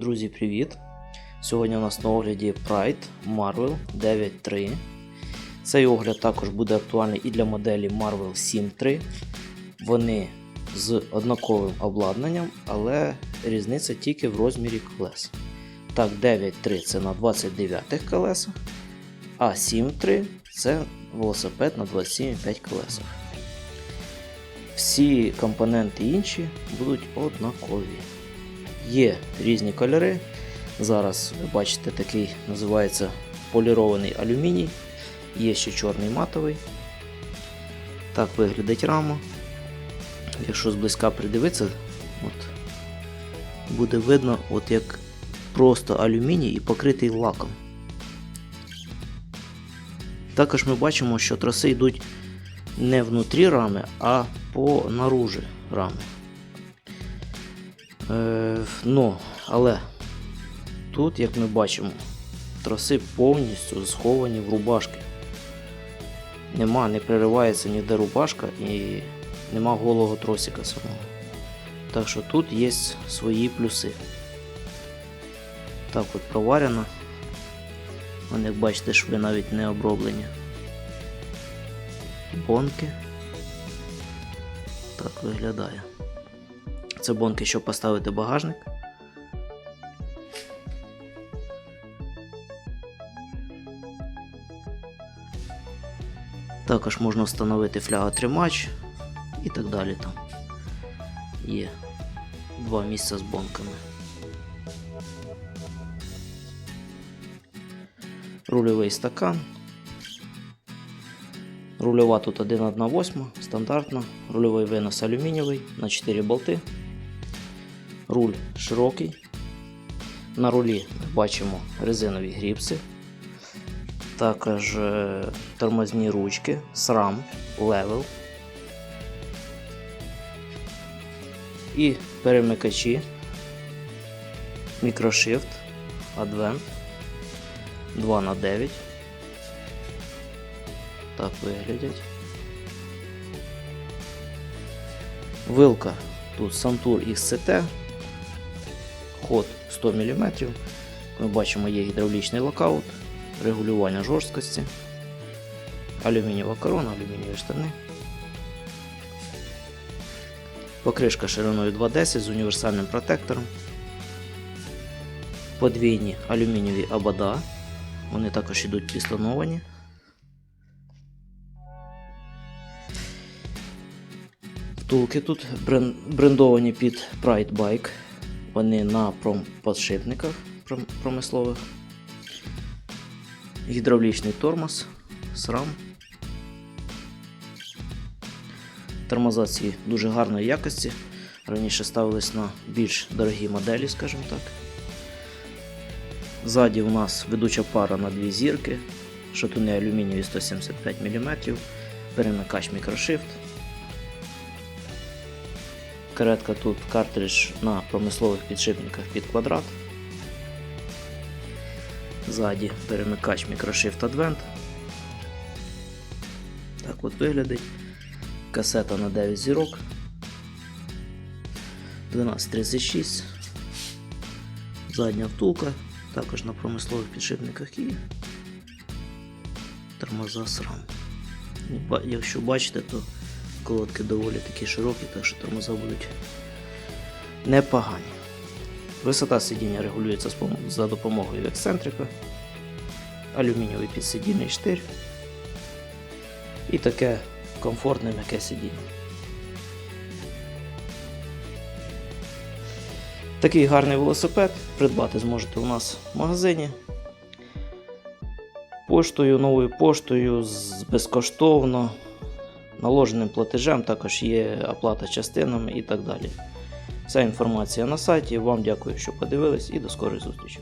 Друзі, привіт! Сьогодні у нас на огляді Pride Marvel 9.3. Цей огляд також буде актуальний і для моделі Marvel 7.3. Вони з однаковим обладнанням, але різниця тільки в розмірі колес. Так, 9.3 це на 29 колесах, а 7.3 це велосипед на 27,5 колесах. Всі компоненти інші будуть однакові. Є різні кольори. Зараз ви бачите такий називається полірований алюміній. Є ще чорний матовий. Так виглядить рама. Якщо зблизька придивитися, от, буде видно, от як просто алюміній і покритий лаком. Також ми бачимо, що троси йдуть не внутрі рами, а по наружі рами. Е, ну, але тут, як ми бачимо, троси повністю сховані в рубашки. Нема, не переривається ніде рубашка і нема голого тросика самого. Так що тут є свої плюси. Так от проварено. Вони, як бачите, шви навіть не оброблені. Бонки. Так виглядає. Це бонки, щоб поставити багажник. Також можна встановити фляготримач і так далі там. Є два місця з бонками. Рульовий стакан. Рульова тут 1,1,8, стандартна. Рульовий винос алюмінієвий на 4 болти. Руль широкий. На рулі бачимо резинові гріпси. Також е, тормозні ручки, SRAM, Level. І перемикачі. Microshift, Advent 2 на 9 Так виглядять. Вилка тут Santur XCT, ход 100 мм. Ми бачимо, є гідравлічний локаут, регулювання жорсткості, алюмінієва корона, алюмінієві штани. Покришка шириною 2,10 з універсальним протектором. Подвійні алюмінієві абада. Вони також йдуть пістоновані. Втулки тут брендовані під Pride Bike. Вони на пром- подшипниках пром- промислових. Гідравлічний тормоз, SRAM. Тормоза ці дуже гарної якості. Раніше ставились на більш дорогі моделі, скажімо так. Ззаді у нас ведуча пара на дві зірки, шатуни алюмінієві 175 мм, перемикач мікрошифт. Каретка тут картридж на промислових підшипниках під квадрат. Ззаді перемикач мікрошифт Advent. Так от виглядить. Касета на 9 зірок. 1236. Задня втулка. Також на промислових підшипниках і тормоза SRAM. Ну, Якщо бачите, то колодки доволі такі широкі, так що тормоза будуть непогані. Висота сидіння регулюється за допомогою ексцентрика, алюмінієвий підсидільний штир і таке комфортне м'яке сидіння. Такий гарний велосипед придбати зможете у нас в магазині. Поштою, новою поштою, безкоштовно, наложеним платежем, також є оплата частинами і так далі. Вся інформація на сайті. Вам дякую, що подивились і до скорої зустрічі.